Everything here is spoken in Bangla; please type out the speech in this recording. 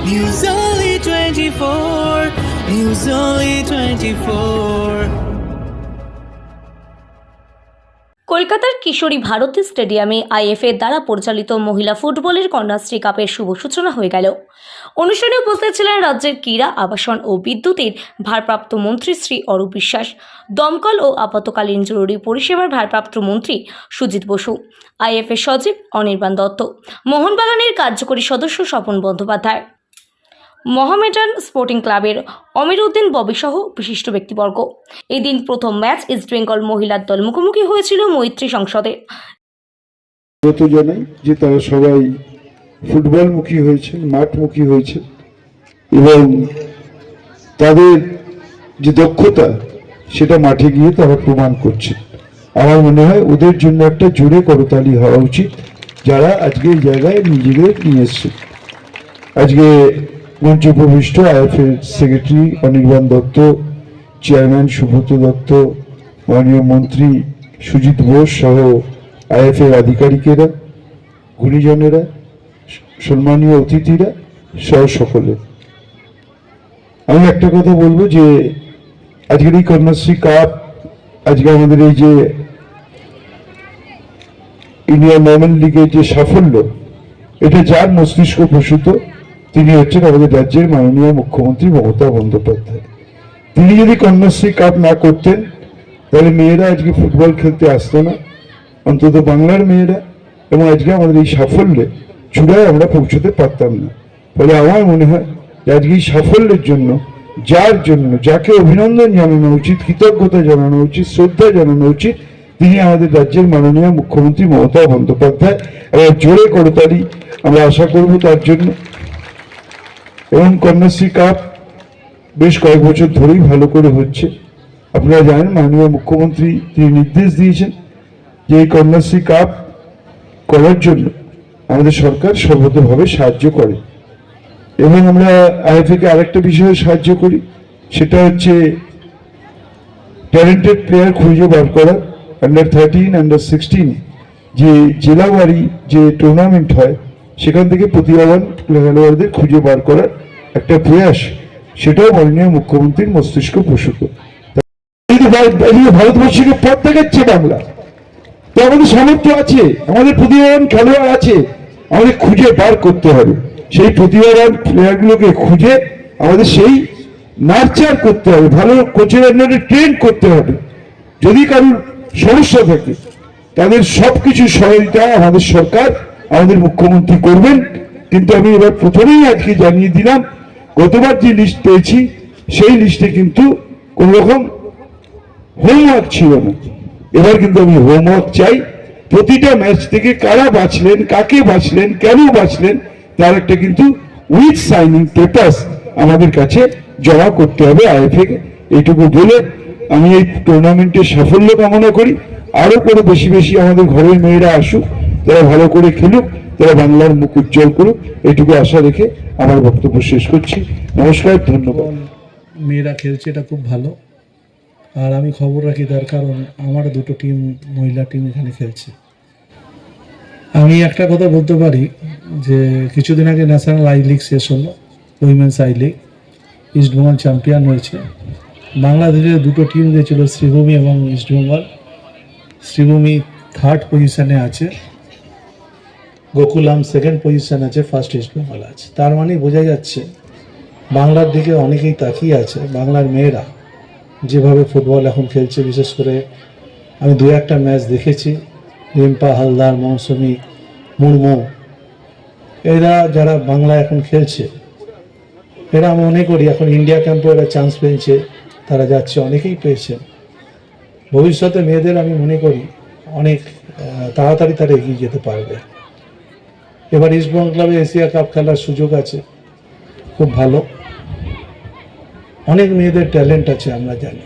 News Only 24. News Only 24. কলকাতার কিশোরী ভারতী স্টেডিয়ামে আইএফএ দ্বারা পরিচালিত মহিলা ফুটবলের কন্যাশ্রী কাপের শুভ সূচনা হয়ে গেল অনুষ্ঠানে উপস্থিত ছিলেন রাজ্যের ক্রীড়া, আবাসন ও বিদ্যুতের ভারপ্রাপ্ত মন্ত্রী শ্রী অরূপ বিশ্বাস, দমকল ও আপাতকালীন জরুরি পরিষেবার ভারপ্রাপ্ত মন্ত্রী সুজিত বসু, আইএফএ সচিব অনির্বাণ দত্ত, মোহনবাগানের কার্যকরী সদস্য স্বপন বন্দ্যোপাধ্যায় মোহামেডান স্পোর্টিং ক্লাবের অমির উদ্দিন ববি সহ বিশিষ্ট ব্যক্তিবর্গ। এই দিন প্রথম ম্যাচ ইস্টবেঙ্গল মহিলার দল মুখোমুখি হয়েছিল মৈত্রী সংসদে। জানাই যে তারা সবাই ফুটবলমুখী হয়েছে, মাঠমুখী হয়েছে এবং তাদের যে দক্ষতা, সেটা মাঠে গিয়ে তারা প্রমাণ করছে। আমার মনে হয় ওদের জন্য একটা জোরে করতালি হওয়া উচিত, যারা আজকে জায়গায় নিজেদের নিয়ে এসছে। আজকে মঞ্চ উপবিষ্ট আইএফএর সেক্রেটারি অনির্বাণ দত্ত, চেয়ারম্যান সুব্রত দত্ত, মাননীয় মন্ত্রী সুজিত বোস সহ আইএফএর আধিকারিকেরা, গুণীজনেরা, সম্মানীয় অতিথিরা সহ সকলে। আমি একটা কথা বলব যে, আজকের এই কন্যাশ্রী কাপ, আজকে আমাদের এই যে ইন্ডিয়ান ওমেন লিগের যে সাফল্য, এটা যার মস্তিষ্ক প্রসূত তিনি হচ্ছেন আমাদের রাজ্যের মাননীয় মুখ্যমন্ত্রী মমতা বন্দ্যোপাধ্যায়। তিনি যদি কন্যাশ্রী কাপ না করতেন, তাহলে মেয়েরা আজকে ফুটবল খেলতে আসতো না। অন্তত বাংলার মেয়েরা এবং আজকে আমাদের এই সাফল্যে চূড়ায় আমরা পৌঁছতে পারতাম না। ফলে আমার মনে হয় যে আজকে এই সাফল্যের জন্য, যার জন্য, যাকে অভিনন্দন জানানো উচিত, কৃতজ্ঞতা জানানো উচিত, শ্রদ্ধা জানানো উচিত, তিনি আমাদের রাজ্যের মাননীয় মুখ্যমন্ত্রী মমতা বন্দ্যোপাধ্যায়। জোরে করতালি আমরা আশা করব তার জন্য। এবং কন্যাশ্রী কাপ বেশ কয়েক বছর ধরেই ভালো করে হচ্ছে। আপনারা জানেন মাননীয় মুখ্যমন্ত্রী তিনি নির্দেশ দিয়েছেন যে এই কন্যাশ্রী কাপ করার জন্য আমাদের সরকার সর্বতভাবে সাহায্য করে। এবং আমরা আইএফএ কে আরেকটা বিষয়ে সাহায্য করি, সেটা হচ্ছে ট্যালেন্টেড প্লেয়ার খুঁজে বার করা আন্ডার থার্টিন আন্ডার সিক্সটিন যে জেলাওয়ারি যে টুর্নামেন্ট হয়, সেখান থেকে প্রতিভাবান খেলোয়াড়দের খুঁজে বার করার একটা প্রয়াস, সেটাও মাননীয় মুখ্যমন্ত্রীর মস্তিষ্ক প্রসূত। ভারতবর্ষকে পথ দেখাচ্ছে বাংলা। তো আমাদের সামর্থ্য আছে, আমাদের প্রতিভাবান খেলোয়াড় আছে, আমাদের খুঁজে বার করতে হবে। সেই প্রতিভাবান প্লেয়ারগুলোকে খুঁজে আমাদের সেই নার্চার করতে হবে, ভালো কোচের আন্ডারে ট্রেন করতে হবে। যদি কারোর সমস্যা থাকে, তাদের সবকিছু সহায়তা আমাদের সরকার, আমাদের মুখ্যমন্ত্রী করবেন। কিন্তু আমি এবার প্রথমেই আজকে জানিয়ে দিলাম গতবার যে লিস্ট পেয়েছি, সেই লিস্টে কিন্তু কোন রকম হোমওয়ার্ক ছিল না। এবার কিন্তু আমি হোমওয়ার্ক চাই। প্রতিটা ম্যাচ থেকে কারা বাঁচলেন, কাকে বাঁচলেন, কেন বাঁচলেন, তার একটা কিন্তু উইথ সাইনিং পেপার্স আমাদের কাছে জমা করতে হবে আইএফএ এইটুকু বলে আমি এই টুর্নামেন্টের সাফল্য কামনা করি। আরও করে বেশি বেশি আমাদের ঘরের মেয়েরা আসুক, তারা ভালো করে খেলুক। তারা বাংলার মুখ উজ্জ্বল করুক, এটুকু আশা রেখে আমার বক্তব্য শেষ করছি। নমস্কার, ধন্যবাদ। মেয়েরা খেলছে, এটা খুব ভালো। আর আমি খবর রাখি তার কারণ আমার দুটো টিম, মহিলা টিম এখানে খেলছে। আমি একটা কথা বলতে পারি যে, কিছুদিন আগে ন্যাশনাল আই লিগ শেষ হলো, women's I league East Bengal champion হয়েছে। বাংলাদেশের দুটো টিম গেছিল শ্রীভূমি এবং ইস্টবেঙ্গল শ্রীভূমি থার্ড পজিশনে আছে। গোকুলাম সেকেন্ড পজিশন আছে ফার্স্ট ইস্টবেঙ্গল আছে। তার মানে বোঝা যাচ্ছে, বাংলার দিকে অনেকেই তাকিয়ে আছে, বাংলার মেয়েরা যেভাবে ফুটবল এখন খেলছে, বিশেষ করে আমি দু একটা ম্যাচ দেখেছি, রিম্পা হালদার, মৌসুমি, মুর্মু। এরা যারা বাংলা এখন খেলছে, এরা আমি মনে করি এখন ইন্ডিয়া ক্যাম্পে এরা চান্স পেয়েছে, তারা যাচ্ছে, অনেকেই পেয়েছে। ভবিষ্যতে মেয়েদের আমি মনে করি অনেক তাড়াতাড়ি তারা এগিয়ে যেতে পারবে। এবার ইস্টবেঙ্গল ক্লাবে এশিয়া কাপ খেলার সুযোগ আছে। খুব ভালো। অনেক মেয়েদের ট্যালেন্ট আছে, আমরা জানি।